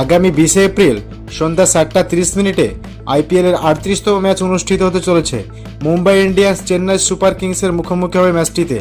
আগামী বিশে এপ্রিল সন্ধ্যা সাতটা তিরিশ মিনিটে আইপিএল এর আটত্রিশতম ম্যাচ অনুষ্ঠিত হতে চলেছে। মুম্বাই ইন্ডিয়ান্স চেন্নাই সুপার কিংসের মুখোমুখি হবে ম্যাচটিতে।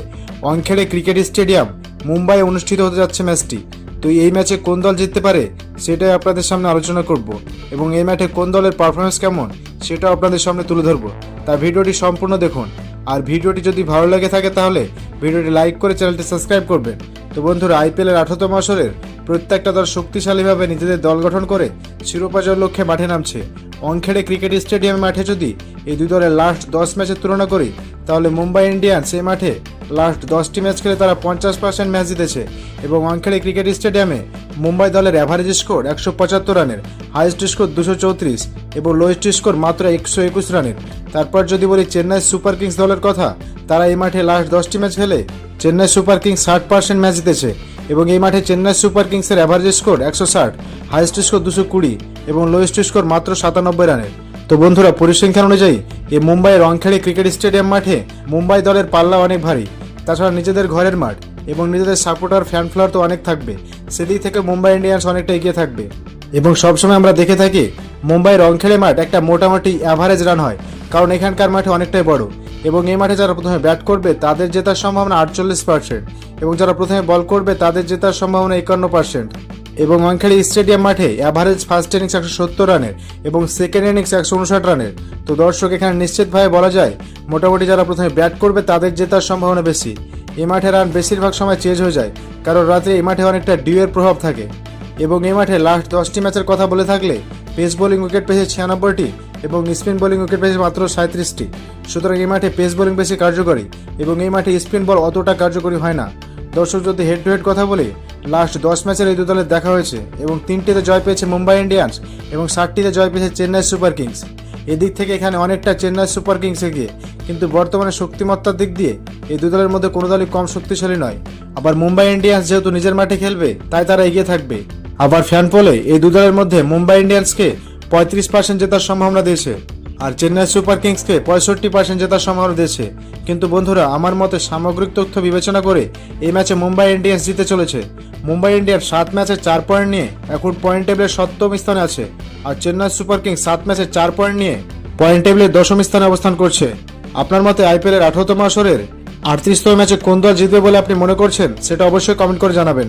অংখেড়ে ক্রিকেট স্টেডিয়াম মুম্বাই অনুষ্ঠিত হতে যাচ্ছে ম্যাচটি। তো এই ম্যাচে কোন দল জিততে পারে সেটাই আপনাদের সামনে আলোচনা করব এবং এই ম্যাচে কোন দলের পারফরমেন্স কেমন সেটাও আপনাদের সামনে তুলে ধরবো। তাই ভিডিওটি সম্পূর্ণ দেখুন। আর ভিডিওটি যদি ভালো লেগে থাকে তাহলে ভিডিওটি লাইক করে চ্যানেলটি সাবস্ক্রাইব করবেন। তো বন্ধুরা আইপিএলের আঠারোতম আসরের প্রত্যেকটা দল শক্তিশালীভাবে নিজেদের দল গঠন করে শিরোপা জয়ের লক্ষ্যে মাঠে নামছে। অংখেড়ে ক্রিকেট স্টেডিয়াম মাঠে যদি এই দুই দলের লাস্ট দশ ম্যাচের তুলনা করি, তাহলে মুম্বাই ইন্ডিয়ান্স এই মাঠে লাস্ট দশটি ম্যাচ খেলে তারা পঞ্চাশ পার্সেন্ট ম্যাচ জিতেছে এবং ওয়াংখেড়ে ক্রিকেট স্টেডিয়ামে মুম্বাই দলের অ্যাভারেজ স্কোর একশো পঁচাত্তর রানের হাইয়েস্ট স্কোর দুশো চৌত্রিশ এবং লোয়েস্ট স্কোর মাত্র একশো একুশ রানের। তারপর যদি বলি চেন্নাই সুপার কিংস দলের কথা, তারা এই মাঠে লাস্ট দশটি ম্যাচ খেলে চেন্নাই সুপার কিংস ষাট পার্সেন্ট ম্যাচ জিতেছে। এবং এই মাঠে চেন্নাই সুপার কিংসের অ্যাভারেজ স্কোর একশো ষাট হাইয়েস্ট স্কোর দুশো কুড়ি এবং লোয়েস্ট স্কোর মাত্র সাতানব্বই রানের। তো বন্ধুরা, পরিসংখ্যান অনুযায়ী এই মুম্বাইয়ের রংখেড়ে ক্রিকেট স্টেডিয়াম মাঠে মুম্বাই দলের পাল্লা অনেক ভারী। তাছাড়া নিজেদের ঘরের মাঠ এবং নিজেদের সাপোর্টার ফ্যান ফ্লোয়ার তো অনেক থাকবে। সেদিক থেকে মুম্বাই ইন্ডিয়ান্স অনেকটা এগিয়ে থাকবে। এবং সবসময় আমরা দেখে থাকি মুম্বাই রংখেড়ে মাঠ একটা মোটামুটি অ্যাভারেজ রান হয়, কারণ এখানকার মাঠে অনেকটাই বড়। এবং এই মাঠে যারা প্রথমে ব্যাট করবে, তাদের জেতার সম্ভাবনা আটচল্লিশ পার্সেন্ট এবং যারা প্রথমে বল করবে, তাদের জেতার সম্ভাবনা একান্ন পার্সেন্ট এবং ওয়াংখেড়ে স্টেডিয়াম মাঠে অ্যাভারেজ ফার্স্ট ইনিংস একশো সত্তর রানের এবং সেকেন্ড ইনিংস একশো উনষাট রানের। তো দর্শক, এখানে নিশ্চিতভাবে বলা যায়, মোটামুটি যারা প্রথমে ব্যাট করবে, তাদের জেতার সম্ভাবনা বেশি। এই মাঠে রান বেশিরভাগ সময় চেঞ্জ হয়ে যায়, কারণ রাতে এই মাঠে অনেকটা ডিউয়ের প্রভাব থাকে। এবং এই মাঠে লাস্ট দশটি ম্যাচের কথা বলে থাকলে পেস বোলিং উইকেট পেয়েছে ছিয়ানব্বইটি এবং স্পিন বোলিং উইকেট পেয়েছে মাত্র সাঁত্রিশটি। সুতরাং এই মাঠে পেস বোলিং বেশি কার্যকরী এবং এই মাঠে স্পিন বল অতটা কার্যকরী হয় না। দর্শক যদি হেড টু হেড কথা বলি লাস্ট দশ ম্যাচের এই দু দলের দেখা হয়েছে এবং তিনটিতে জয় পেয়েছে মুম্বাই ইন্ডিয়ান্স এবং ষাটটিতে জয় পেয়েছে চেন্নাই সুপার কিংস। এদিক থেকে এখানে অনেকটা চেন্নাই সুপার কিংস এগিয়ে কিন্তু বর্তমানে শক্তিমত্তার দিক দিয়ে এই দু দলের মধ্যে কোনো দলই কম শক্তিশালী নয়। আবার মুম্বাই ইন্ডিয়ান্স যেহেতু নিজের মাঠে খেলবে, তাই তারা এগিয়ে থাকবে। আবার ফ্যান পোলে এই দু দলের মধ্যে মুম্বাই ইন্ডিয়ান্সকে পঁয়ত্রিশ পার্সেন্ট জেতার সম্ভাবনা দিয়েছে, আর চেন্নাই সুপার কিংসকে পঁয়ষট্টি পার্সেন্ট জেতার সম্ভাবনা দিয়েছে। কিন্তু বন্ধুরা, আমার মতে সামগ্রিক তথ্য বিবেচনা করে এই ম্যাচে মুম্বাই ইন্ডিয়ান্স জিতে চলেছে। মুম্বাই ইন্ডিয়ান্স সাত ম্যাচে চার পয়েন্ট নিয়ে এখন পয়েন্ট টেবিলের সপ্তম স্থানে আছে, আর চেন্নাই সুপার কিংস সাত ম্যাচে চার পয়েন্ট নিয়ে পয়েন্ট টেবিলের দশম স্থানে অবস্থান করছে। আপনার মতে আইপিএল এর আঠারোতম আসরের আটত্রিশতম ম্যাচে কোন দল জিতবে বলে আপনি মনে করছেন, সেটা অবশ্যই কমেন্ট করে জানাবেন।